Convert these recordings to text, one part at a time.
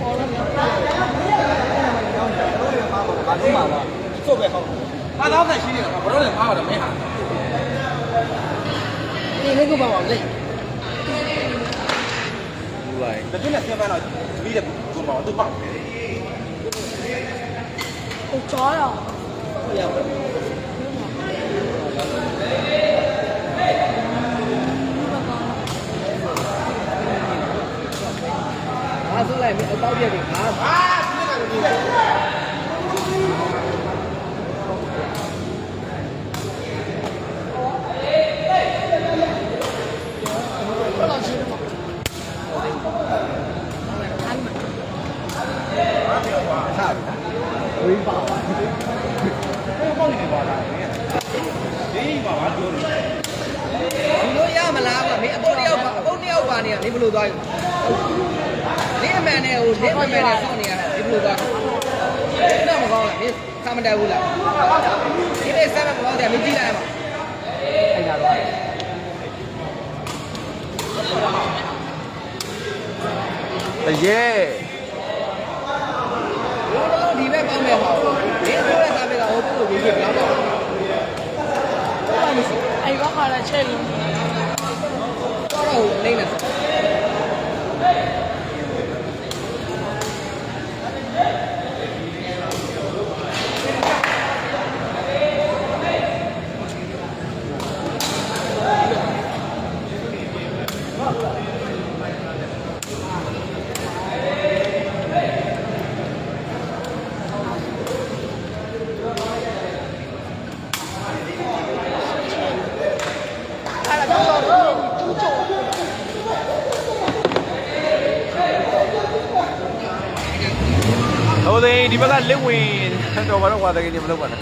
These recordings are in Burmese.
ဘာလို့မှာပါစုပ်ပဲဟောက်ဘာသာဆိုင်ရှိနေတာဘာလို့လဲမှားတာမင်းဟာဒီနေ့ကဘာပါလဲဘူးလိုက်ဒါကျနဲ့ပြန်ပါတော့ပြီးတယ်ဘူးပါတော့ပေါ့ဟိုချောတော့ဟိုရပါ ဒီလိုရမလားကွာမင်းအပုတ်တယောက်ပါအပုတ်တယောက်ပါနေရမင်းဘယ်လိုသွားယူမင်းအမှန်နဲ့ဟိုလက်အမှန်နဲ့ဆောင်းနေရတာဒီဘယ်လိုသွားတော့မကောင်းလားမင်းခမတက်ဘူးလားဒီနေ့ဆက်မကောင်းတယ်မင်းကြည့်လိုက်ပါအဲ့ဒါတော့တရေ ဘိုးတော် မဲ့ဟာကိုဒီလိုပဲစားမဲ့ဟာကိုပို့လို့ရေးပြပါတော့အဲ့ဘာခါလာချဲလုံးတော့လိမ့်မယ် ဟိုသိဒီဘက်ကလက်ဝင်တော့ဘာတော့ကွာတကယ်ကြီးမလုပ်ပါနဲ့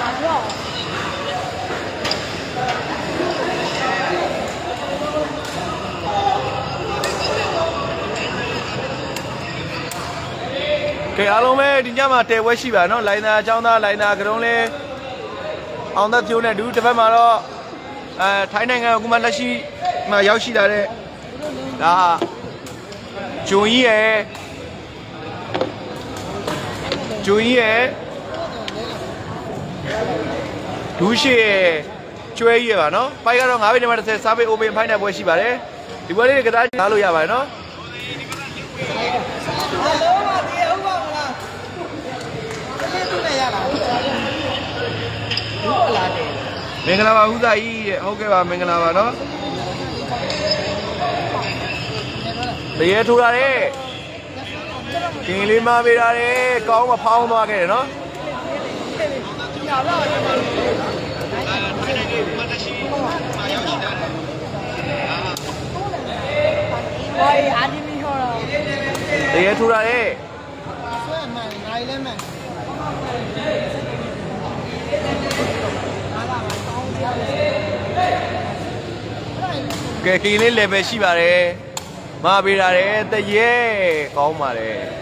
打掉。ကဲအားလုံးပဲဒီညမှာတဲပွဲရှိပါနော်လိုင်းနာအချောင်းသားလိုင်းနာကရုံးလေးအောင်သက်ဖြိုးနဲ့ဒူတစ်ဖက်မှာတော့အဲထိုင်းနိုင်ငံကမှလက်ရှိမှာရောက်ရှိလာတဲ့ဒါဂျွန်ကြီးရဲ့ ဂျွန်ကြီးရဲ့ဒူးရှိရဲ့ကျွဲကြီးရပါနော်ဖိုက်ကတော့9ဘိတ်နဲ့မှ30စားပိတ် open ဖိုင်တဲ့ပွဲရှိပါတယ်ဒီပွဲလေးတွေကစားထားလို့ရပါတယ်နော်ဟာလုံးပါတည်းဟုတ်ပါမလားတည်းသူနဲ့ရလားဟုတ်လားတဲ့မင်္ဂလာပါဦးသားကြီးတဲ့ဟုတ်ကဲ့ပါမင်္ဂလာပါနော်တရေထူတာတဲ့က ။ဒီလေးမပေးတာလေကောင်းမဖောင်းသွားခဲ့တယ်နော်။ညာလာတယ်မှာ။အဲ့ဒီမတရှိမာရောက်ရှိတာ။အာ။ဘာအာဒီမီဟောတော့။တကယ်ထူတာလေ။ဆွဲမှန်၊နိုင်လည်းမှန်။ကဲကင်းလေး level ရှိပါတယ်။မပေးတာလေတရေကောင်းပါတယ်။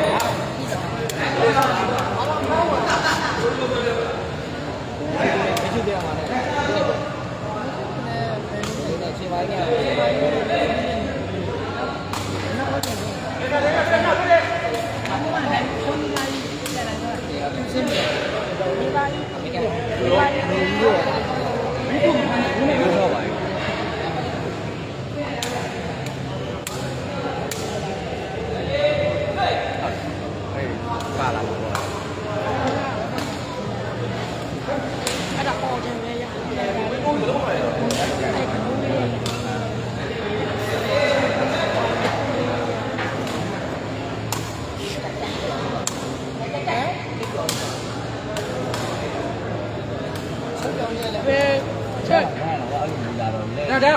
ဟေးချက်ဒါဒါ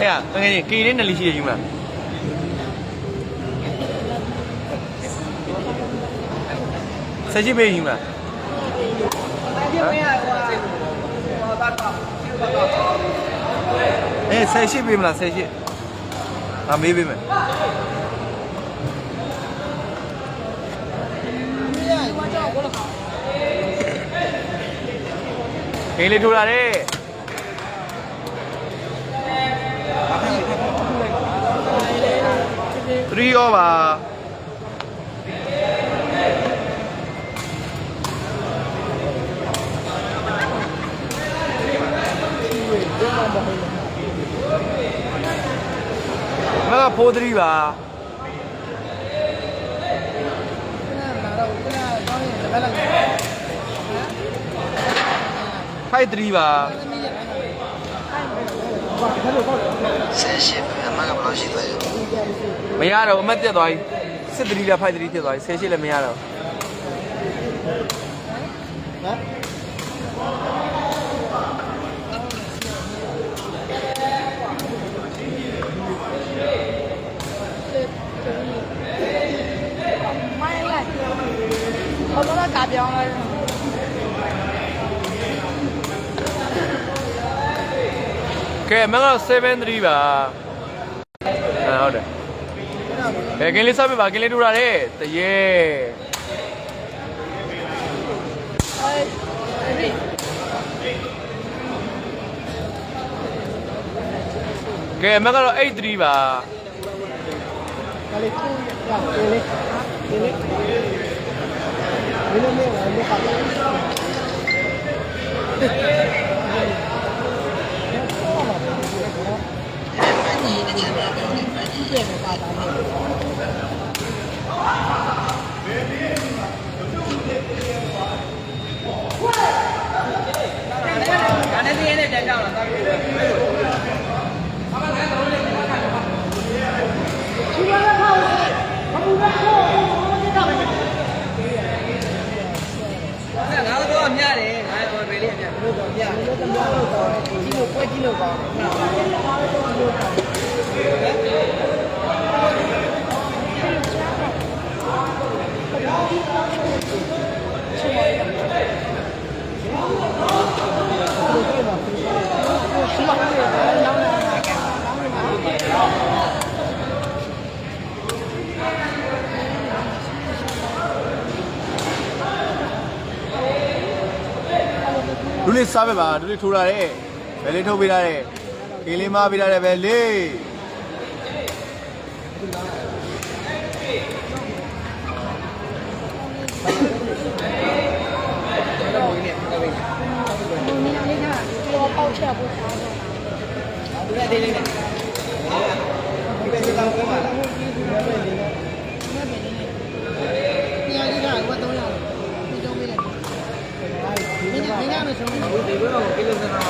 အဲ့ဒါငယ်ကြီးကေလေးနဲ့လေးရှိတယ်ယူမလားဆက်ကြည့်ပေးယူမလား အေးဆက်ရှိပေးမလားဆက်ရှိငါမေးပေးမယ်ဒီမှာကြောက်ကိုလောက်ကေလေးထိုးလာတဲ့3 over မကဖိုး3ပါဖိုက်3ပါဆက်ရှိအမကဘယ်လိုရှိသွားလဲမရတော့အမတ်တက်သွားပြီစစ်3လည်းဖိုက်3တက်သွားပြီဆယ်ရှိလည်းမရတော့မိုင်းလိုက်ဟိုတော့က ပြောင်းလိုက်ကဲမကတော့7 3ပါအဲဟုတ်တယ်ဘယ်ကင်းလေးစပ်ပြပါကင်းလေးထူတာတဲ့တရေအဲဒီကဲမကတော့8 3ပါကလေးကကလေး ကလေးဒီလိုမျိုးလည်းပါတော့ဒါနဲ့တည်းနဲ့တက်ကြအောင်လားတာငါတော့မြတယ်ငါတော့ဘယ်လေးအမြဘလို့တော့မြဘလို့တော့မြလို့တော့ဒီ လိုပွဲကြီးလို့ကောင်းနော်လူလေးစားပဲပါလူလေးထိုးတာတဲ့ ဘယ်လေးထုတ်ပေးတာတဲ့ကင်းလေးမပေးတာတဲ့ဘယ်လေးတော့ဝင်နေတော့ဝင်ဒီနေ့လေးကတော့ပေါက်ချက်ဖို့ထားတော့သူလည်းသေးလေးနဲ့ဒီပဲဒီကောင်ကမှလာ ဒီနေ့ပဲနေနေညလေးကတော့တော့ရအောင်ဒီတော့မေးတယ်မင်းကမင်းကမဆုံးဘူး ဒီဘက်မှာကိလေသာနာ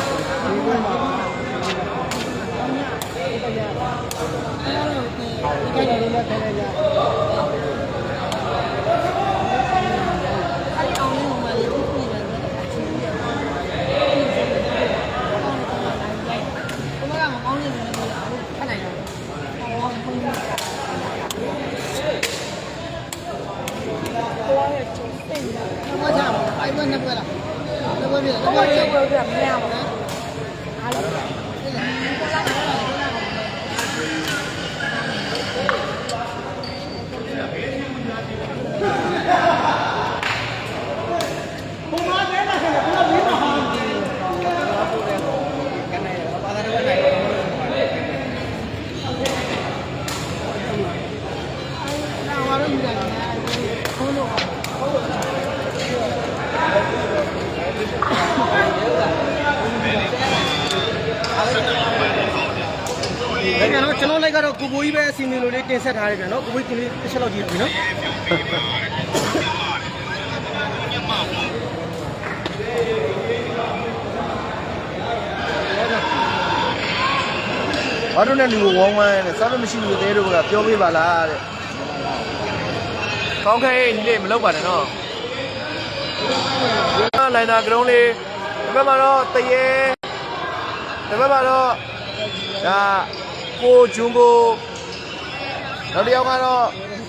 ဒီဘက်မှာ အဲ့တော့ဒီကိစ္စလေးလည်းထဲလိုက်ကြအဲ့ဒီအောင်လေးဟိုမှာလေးပြည့်နေတယ်အချင်းကြီးဘုမကမကောင်းနေတယ်လို့ပြောတာဖတ်နိုင်တော့ဟောဘုံကိုယ်ရဲ့ကျုပ်သိနေတာ ဘာကြောင့်အိုင်ဘန်နဲ့ပြလားတော့ပြတယ် တော့ တော့ ကျု ကျု ပ် ပ် ပြောပြမရပါဘူးအားလုံး ကနေဘာသာတော့နိုင် ငါတို့ယူတယ်ဘုံလို့ ဒါကြတော့ကျွန်တော်လိုက်ကတော့ကိုကိုကြီးပဲအစီအမံလိုလေးတင်ဆက်ထားတယ်ပြန်နော်ကိုကိုကြီးကလေးတစ်ချက်လောက်ကြည့်ပြီနော်ဘာတို့နဲ့လူကိုဝေါင်းဝမ်းတဲ့စားမမရှိဘူးသေးတို့ကပြောပေးပါလားတဲ့ကောင်းခဲညီလေးမလုပ်ပါနဲ့နော်လိုင်းနာကရုံးလေးဒီဘက်မှာတော့တရေဒီဘက်မှာတော့ဒါ ကိုဂျွန်ကိုနောက်တစ်ယောက်ကတော့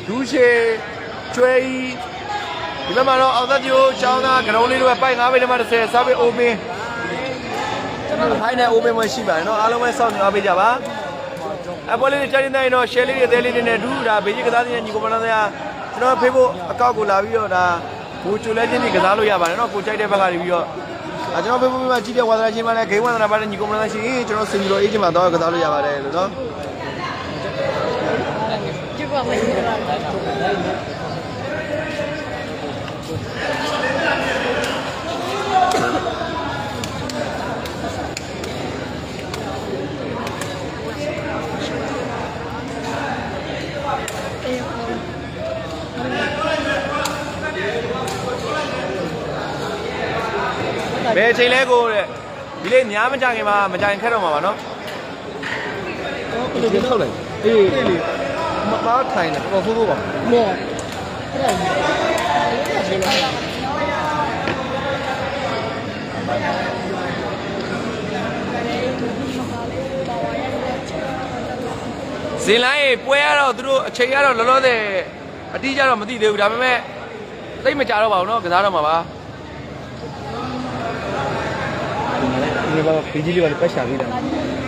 ဒူးရှေကျွဲဤဒီဘက်မှာတော့အောင်သက်ပြိုးချောင်းသားဂရုံးလေးတို့ပဲပိုက်၅မိနစ်မှ30စားပြီးအိုပင်းကျွန်တော်ထိုင်းနဲ့အိုပင်းဝင်ရှိပါတယ်နော်အားလုံးပဲစောင့်နေအားပေးကြပါအပေါ်လေးနဲ့ကြားနေတဲ့ရင်တော့ share လေးတွေအသေးလေးတွေနဲ့ဒူးဒါဘေးကြီးကစားတဲ့ညီကိုမနာသားကျွန်တော် Facebook အကောင့်ကိုလာပြီးတော့ဒါကိုချိုလဲချင်းကြီးကစားလို့ရပါတယ်နော်ကိုကြိုက်တဲ့ဘက်ကနေပြီးတော့ အဲကျွန်တော် Facebook မှာကြည့်တဲ့ဝါသနာရှင်ပါလဲဂိမ်းဝါသနာပါလဲညီကောင်မလားရှင်ကျွန်တော်စင်ဂျီလို agent မှာတော့ကစားလို့ရပါတယ်လို့နော်ကျုပ်ပါမယ် ချိန်လဲကိုတဲ့ဒီလေးများမကြခင်မှာမကြခင်ခက်တော့မှာပါเนาะ ဘယ်လိုပြောထုတ်လိုက်အေးလေမမားထိုင်တယ်တော်ဖိုးဖိုးပါ မော်အဲ့ဒါကြီးအဲ့ဒါကြီး ဇင်လိုင်းပွဲရတော့သူတို့အချိန်ရတော့လောလောဆယ်အတိအကျတော့မသိသေးဘူးဒါပေမဲ့သိမကြတော့ပါဘူးเนาะကစားတော့မှာပါ ဒီမှာလည်းဒီမှာဘီ